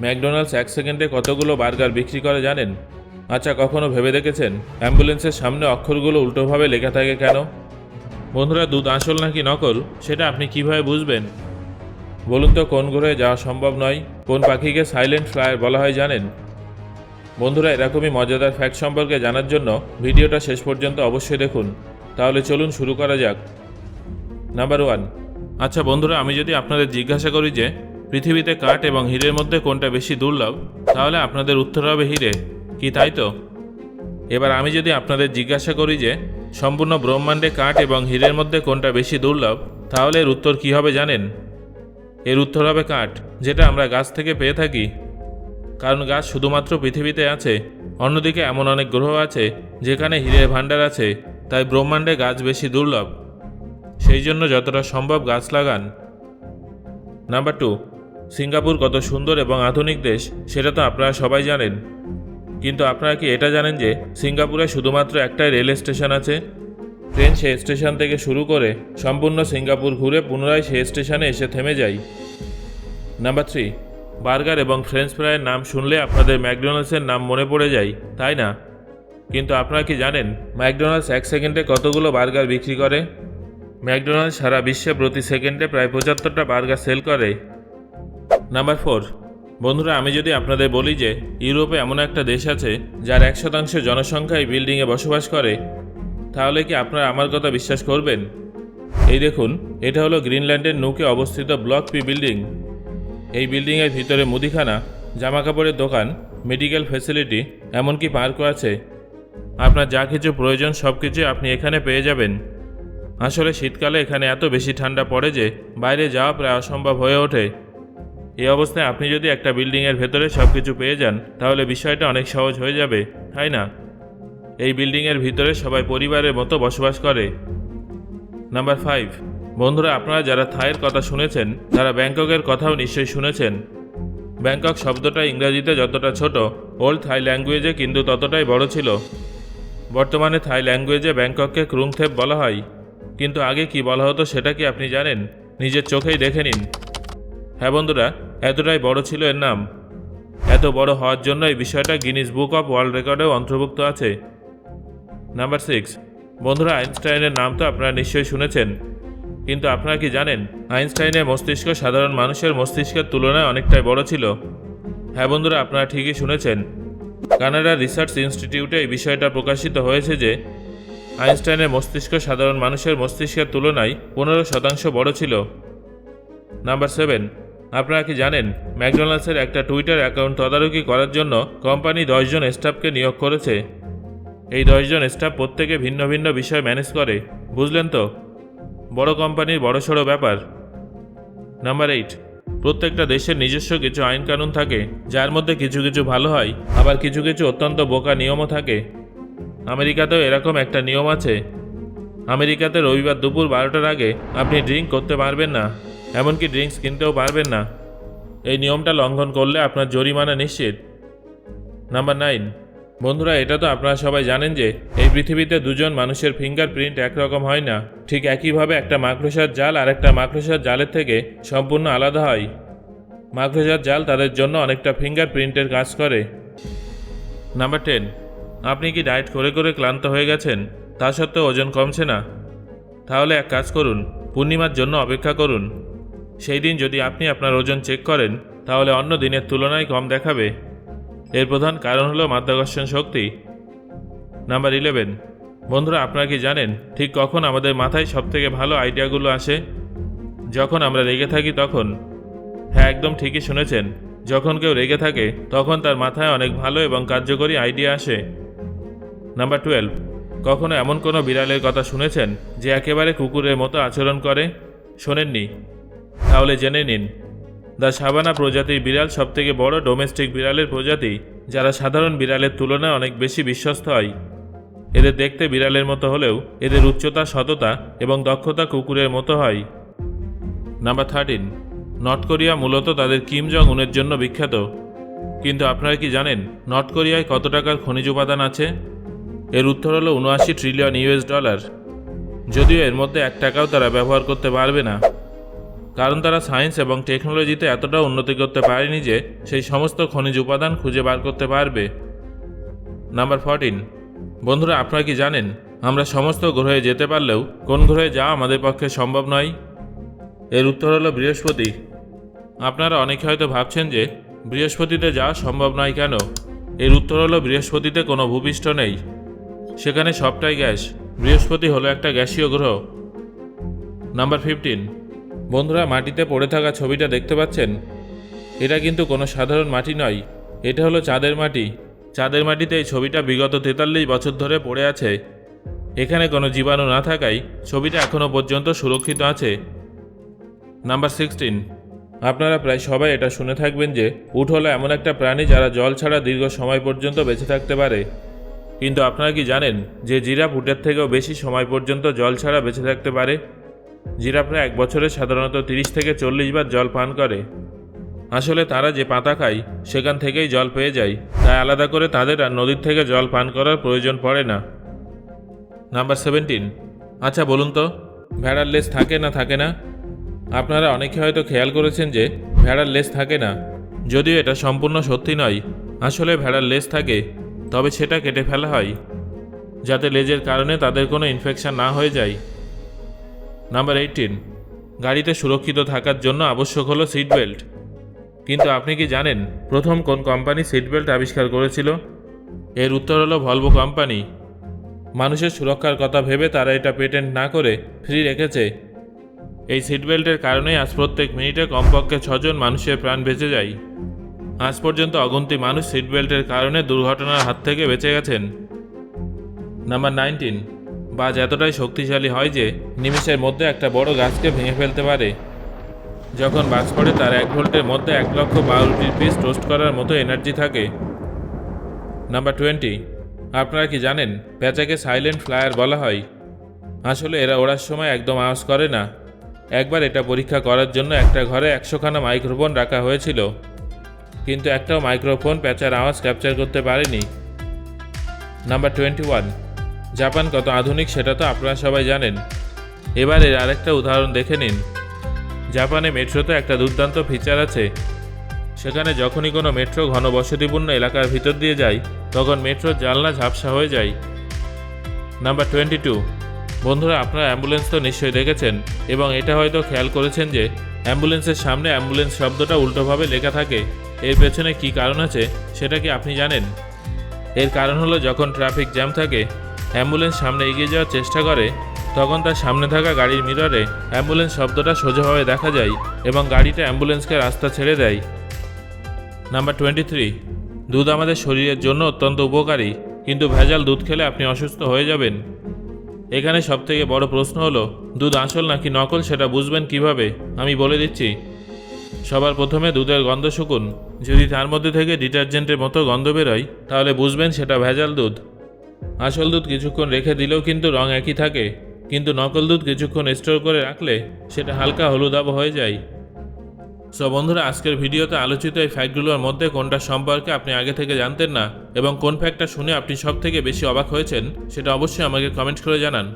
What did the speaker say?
McDonald's এক সেকেন্ডে কতগুলো বার্গার বিক্রি করে জানেন? আচ্ছা কখনো ভেবে দেখেছেন? অ্যাম্বুলেন্সের সামনে অক্ষরগুলো উল্টোভাবে লেখা থাকে কেন? বন্ধুরা, দুধ আসল নাকি নকল? সেটা আপনি কীভাবে বুঝবেন? বলুন তো, কোন গ্রহে যাওয়া সম্ভব নয়? কোন পাখিকে সাইলেন্ট ফ্লায়ার বলা হয় জানেন? বন্ধুরা, এরকমই মজাদার ফ্যাক্ট সম্পর্কে জানার জন্য ভিডিওটা শেষ পর্যন্ত অবশ্যই দেখুন। তাহলে চলুন শুরু করা যাক। Number one. আচ্ছা বন্ধুরা, আমি যদি আপনাদের জিজ্ঞাসা করি যে পৃথিবীতে কাঠ এবং হীরের মধ্যে কোনটা বেশি দুর্লভ? তাহলে আপনাদের উত্তর হবে হিরে। কি তাই তো? এবার আমি যদি আপনাদের জিজ্ঞাসা করি যে, সম্পূর্ণ ব্রহ্মাণ্ডে কাঠ এবং হীরের মধ্যে কোনটা বেশি দুর্লভ, তাহলে এর উত্তর কি হবে জানেন? এর উত্তর হবে কাঠ, যেটা আমরা গাছ থেকে পেয়ে থাকি। কারণ গাছ শুধুমাত্র পৃথিবীতে আছে, অন্যদিকে এমন অনেক গ্রহ আছে, যেখানে হীরের ভাণ্ডার আছে, তাই ব্রহ্মাণ্ডে গাছ বেশি দুর্লভ। সেই জন্য যতটা সম্ভব গাছ লাগান। নাম্বার টু সিঙ্গাপুর কত সুন্দর এবং আধুনিক দেশ, সেটা তো আপনারা সবাই জানেন। কিন্তু আপনারা কি এটা জানেন যে সিঙ্গাপুরে শুধুমাত্র একটাই রেল স্টেশন আছে? ট্রেন সেই স্টেশন থেকে শুরু করে সম্পূর্ণ সিঙ্গাপুর ঘুরে পুনরায় সেই স্টেশনে এসে থেমে যায় নাম্বার থ্রি, বার্গার এবং ফ্রেঞ্চ ফ্রাইয়ের নাম শুনলে আপনাদের ম্যাকডোনাল্ডসের নাম মনে পড়ে যায়, তাই না? কিন্তু আপনারা কি জানেন ম্যাকডোনাল্ডস এক সেকেন্ডে কতগুলো বার্গার বিক্রি করে? ম্যাকডোনাল্ডস সারা বিশ্বে প্রতি সেকেন্ডে প্রায় পঁচাত্তরটা বার্গার সেল করে। নাম্বার ফোর বন্ধুরা, আমি যদি আপনাদের বলি যে ইউরোপে এমন একটা দেশ আছে যার এক শতাংশ জনসংখ্যা এই বিল্ডিংয়ে বসবাস করে, তাহলে কি আপনারা আমার কথা বিশ্বাস করবেন? এই দেখুন, এটা হলো গ্রিনল্যান্ডের নৌকে অবস্থিত ব্লক পি বিল্ডিং। এই বিল্ডিংয়ের ভিতরে মুদিখানা জামা কাপড়ের দোকান, মেডিকেল ফ্যাসিলিটি এমনকি পার্কও আছে। আপনার যা কিছু প্রয়োজন সব কিছু আপনি এখানে পেয়ে যাবেন। আসলে শীতকালে এখানে এত বেশি ঠান্ডা পড়ে যে বাইরে যাওয়া প্রায় অসম্ভব হয়ে ওঠে। এই অবস্থায় আপনি যদি একটা বিল্ডিংয়ের ভেতরে সব কিছু পেয়ে যান, তাহলে বিষয়টা অনেক সহজ হয়ে যাবে, তাই না? এই বিল্ডিংয়ের ভিতরে সবাই পরিবারের মতো বসবাস করে। নাম্বার ফাইভ, বন্ধুরা, আপনারা যারা থাইয়ের কথা শুনেছেন, তারা ব্যাংককের কথাও নিশ্চয়ই শুনেছেন। ব্যাংকক শব্দটা ইংরাজিতে যতটা ছোট, ওল্ড থাই ল্যাঙ্গুয়েজে কিন্তু ততটাই বড় ছিল। বর্তমানে থাই ল্যাঙ্গুয়েজে ব্যাংকককে ক্রুংথেপ বলা হয়। কিন্তু আগে কি বলা হতো সেটা কি আপনি জানেন? নিজের চোখেই দেখে নিন। হ্যাঁ বন্ধুরা এতটাই বড় ছিল এর নাম। এত বড় হওয়ার জন্য এই বিষয়টা গিনিস বুক অফ ওয়ার্ল্ড রেকর্ডেও অন্তর্ভুক্ত আছে। নাম্বার সিক্স বন্ধুরা, আইনস্টাইনের নাম তো আপনারা নিশ্চয়ই শুনেছেন। কিন্তু আপনারা কি জানেন, আইনস্টাইনের মস্তিষ্ক সাধারণ মানুষের মস্তিষ্কের তুলনায় অনেকটাই বড় ছিল। হ্যাঁ বন্ধুরা, আপনারা ঠিকই শুনেছেন। কানাডা রিসার্চ ইনস্টিটিউটে এই বিষয়টা প্রকাশিত হয়েছে যে, আইনস্টাইনের মস্তিষ্ক সাধারণ মানুষের মস্তিষ্কের তুলনায় পনেরো শতাংশ বড় ছিল। নাম্বার সেভেন আপনারা কি জানেন, ম্যাকডোনাল্ডসের একটা টুইটার অ্যাকাউন্ট তদারকি করার জন্য কোম্পানি দশজন স্টাফকে নিয়োগ করেছে। এই দশজন স্টাফ প্রত্যেকে ভিন্ন ভিন্ন বিষয় ম্যানেজ করে, বুঝলেন তো? বড় কোম্পানির বড়সড় ব্যাপার। নাম্বার এইট, প্রত্যেকটা দেশের নিজস্ব কিছু আইন কানুন থাকে, যার মধ্যে কিছু কিছু ভালো হয়, আবার কিছু কিছু অত্যন্ত বোকা নিয়মও থাকে। আমেরিকাতেও এরকম একটা নিয়ম আছে। আমেরিকাতে রবিবার দুপুর বারোটার আগে আপনি ড্রিঙ্ক করতে পারবেন না। এমনকি ড্রিঙ্কস কিনতেও পারবেন না। এই নিয়মটা লঙ্ঘন করলে আপনার জরিমানা নিশ্চিত। Number nine. বন্ধুরা, এটা তো আপনারা সবাই জানেন যে এই পৃথিবীতে দুজন মানুষের ফিঙ্গারপ্রিন্ট একরকম হয় না। ঠিক একইভাবে একটা মাকড়সার জাল আর একটা মাকড়সার জালের থেকে সম্পূর্ণ আলাদা হয়। মাকড়সার জাল তাদের জন্য অনেকটা ফিঙ্গারপ্রিন্টের কাজ করে। Number ten. আপনি কি ডায়েট করে করে ক্লান্ত হয়ে গেছেন? তা সত্ত্বেও ওজন কমছে না। তাহলে এক কাজ করুন, পূর্ণিমার জন্য অপেক্ষা করুন। সেই দিন যদি আপনি আপনার ওজন চেক করেন, তাহলে অন্য দিনের তুলনায় কম দেখাবে। এর প্রধান কারণ হলো মাধ্যাকর্ষণ শক্তি। নাম্বার ইলেভেন বন্ধুরা, আপনারা কি জানেন ঠিক কখন আমাদের মাথায় সবথেকে ভালো আইডিয়াগুলো আসে? যখন আমরা রেগে থাকি তখন। হ্যাঁ একদম ঠিকই শুনেছেন। যখন কেউ রেগে থাকে, তখন তার মাথায় অনেক ভালো এবং কার্যকরী আইডিয়া আসে। নাম্বার টুয়েলভ কখনো এমন কোনো বিড়ালের কথা শুনেছেন যে একেবারে কুকুরের মতো আচরণ করে? শোনেননি। তাহলে জেনে নিন। দ্য সাবানা প্রজাতির বিড়াল সবথেকে বড় ডোমেস্টিক বিড়ালের প্রজাতি, যারা সাধারণ বিড়ালের তুলনায় অনেক বেশি বিশ্বস্ত হয়। এদের দেখতে বিড়ালের মতো হলেও এদের উচ্চতা, সততা এবং দক্ষতা কুকুরের মতো হয়। নাম্বার থার্টিন, নর্থ কোরিয়া মূলত তাদের কিম জং উনের জন্য বিখ্যাত। কিন্তু আপনারা কি জানেন নর্থ কোরিয়ায় কত টাকার খনিজ উপাদান আছে? এর উত্তর হলো উনআশি ট্রিলিয়ন ইউএস ডলার যদিও এর মধ্যে এক টাকাও তারা ব্যবহার করতে পারবে না। কারণ তারা সায়েন্স এবং টেকনোলজিতে এতটা উন্নতি করতে পারেনি যে সেই সমস্ত খনিজ উপাদান খুঁজে বার করতে পারবে। নাম্বার ফোরটিন বন্ধুরা, আপনারা কি জানেন, আমরা সমস্ত গ্রহে যেতে পারলেও কোন গ্রহে যাওয়া আমাদের পক্ষে সম্ভব নয়? এর উত্তর হলো বৃহস্পতি। আপনারা অনেকে হয়তো ভাবছেন যে বৃহস্পতিতে যাওয়া সম্ভব নয় কেন? এর উত্তর হলো বৃহস্পতিতে কোনো ভূপৃষ্ঠ নেই। সেখানে সবটাই গ্যাস। বৃহস্পতি হলো একটা গ্যাসীয় গ্রহ। নাম্বার ফিফটিন বন্ধুরা, মাটিতে পড়ে থাকা ছবিটা দেখতে পাচ্ছেন? এটা কিন্তু কোনো সাধারণ মাটি নয়। এটা হলো চাঁদের মাটি। চাঁদের মাটিতে এই ছবিটা বিগত তেতাল্লিশ বছর ধরে পড়ে আছে। এখানে কোনো জীবাণু না থাকায় ছবিটা এখনও পর্যন্ত সুরক্ষিত আছে। Number sixteen. আপনারা প্রায় সবাই এটা শুনে থাকবেন যে উট হলো এমন একটা প্রাণী যারা জল ছাড়া দীর্ঘ সময় পর্যন্ত বেঁচে থাকতে পারে। কিন্তু আপনারা কি জানেন যে জিরাফ উটের থেকেও বেশি সময় পর্যন্ত জল ছাড়া বেঁচে থাকতে পারে? জিরাফরা এক বছরে সাধারণত তিরিশ থেকে চল্লিশ বার জল পান করে। আসলে তারা যে পাতা খায়, সেখান থেকেই জল পেয়ে যায়। তাই আলাদা করে তাদের আর নদীর থেকে জল পান করার প্রয়োজন পড়ে না। Number seventeen. আচ্ছা বলুন তো, ভেড়ার লেজ থাকে না থাকে না? আপনারা অনেকে হয়তো খেয়াল করেছেন যে, ভেড়ার লেজ থাকে না। যদিও এটা সম্পূর্ণ সত্যি নয়, আসলে ভেড়ার লেজ থাকে, তবে সেটা কেটে ফেলা হয়, যাতে লেজের কারণে তাদের কোনো ইনফেকশন না হয়ে যায়। নাম্বার এইটিন গাড়িতে সুরক্ষিত থাকার জন্য আবশ্যক হলো সিট বেল্ট কিন্তু আপনি কি জানেন প্রথম কোন কোম্পানি সিট বেল্ট আবিষ্কার করেছিল? এর উত্তর হলো ভলভো কোম্পানি মানুষের সুরক্ষার কথা ভেবে তারা এটা পেটেন্ট না করে ফ্রি রেখেছে। এই সিট বেল্টের কারণেই আজ প্রত্যেক মিনিটে কমপক্ষে ছজন মানুষের প্রাণ বেঁচে যায়। আজ পর্যন্ত অগন্তি মানুষ সিট বেল্টের কারণে দুর্ঘটনার হাত থেকে বেঁচে গেছেন। নাম্বার নাইনটিন বাজ এতটাই শক্তিশালী হয় যে নিমিষের মধ্যে একটা বড় গাছকে ভেঙে ফেলতে পারে। যখন বাজ পড়ে, তার এক ভোল্টের মধ্যে এক লক্ষ পাউরুটির পিস টোস্ট করার মতো এনার্জি থাকে। Number twenty. আপনারা কি জানেন পেঁচাকে সাইলেন্ট ফ্লায়ার বলা হয়? আসলে এরা ওড়ার সময় একদম আওয়াজ করে না। একবার এটা পরীক্ষা করার জন্য একটা ঘরে একশোখানা মাইক্রোফোন রাখা হয়েছিল। কিন্তু একটাও মাইক্রোফোন প্যাঁচার আওয়াজ ক্যাপচার করতে পারেনি। Number twenty one. জাপান কত আধুনিক সেটা তো আপনারা সবাই জানেন। এবার এর আরেকটা উদাহরণ দেখে নিন। জাপানে মেট্রোতে একটা দুর্দান্ত ফিচার আছে। সেখানে যখনই কোনো মেট্রো ঘনবসতিপূর্ণ এলাকার ভিতর দিয়ে যায়, তখন মেট্রোর জানলা ঝাপসা হয়ে যায়। নাম্বার টোয়েন্টি টু বন্ধুরা, আপনারা অ্যাম্বুলেন্স তো নিশ্চয়ই দেখেছেন, এবং এটা হয়তো খেয়াল করেছেন যে অ্যাম্বুলেন্সের সামনে অ্যাম্বুলেন্স শব্দটা উল্টোভাবে লেখা থাকে। এর পেছনে কি কারণ আছে, সেটা কি আপনি জানেন? এর কারণ হলো, যখন ট্রাফিক জ্যাম থাকে অ্যাম্বুলেন্স সামনে এগিয়ে যাওয়ার চেষ্টা করে, তখন তার সামনে থাকা গাড়ির মিররে অ্যাম্বুলেন্স শব্দটা সোজাভাবে দেখা যায় এবং গাড়িটা অ্যাম্বুলেন্সকে রাস্তা ছেড়ে দেয়। নাম্বার টোয়েন্টি থ্রি, দুধ আমাদের শরীরের জন্য অত্যন্ত উপকারী, কিন্তু ভেজাল দুধ খেলে আপনি অসুস্থ হয়ে যাবেন। এখানে সবথেকে বড় প্রশ্ন হলো, দুধ আসল নাকি নকল সেটা বুঝবেন কীভাবে? আমি বলে দিচ্ছি, সবার প্রথমে দুধের গন্ধ শুকুন। যদি তার মধ্যে থেকে ডিটারজেন্টের মতো গন্ধ বেরোয়, তাহলে বুঝবেন সেটা ভেজাল দুধ। আসল দুধ কিছুক্ষণ রেখে দিলেও কিন্তু রং একই থাকে, কিন্তু নকল দুধ কিছুক্ষণ স্টোর করে রাখলে সেটা হালকা হলুদাব হয়ে যায়। সো বন্ধুরা, আজকের ভিডিওতে আলোচিত এই ফ্যাক্টগুলোর মধ্যে কোনটা সম্পর্কে আপনি আগে থেকে জানতেন না এবং কোন ফ্যাক্টটা শুনে আপনি সব থেকে বেশি অবাক হয়েছেন, সেটা অবশ্যই আমাকে কমেন্ট করে জানান।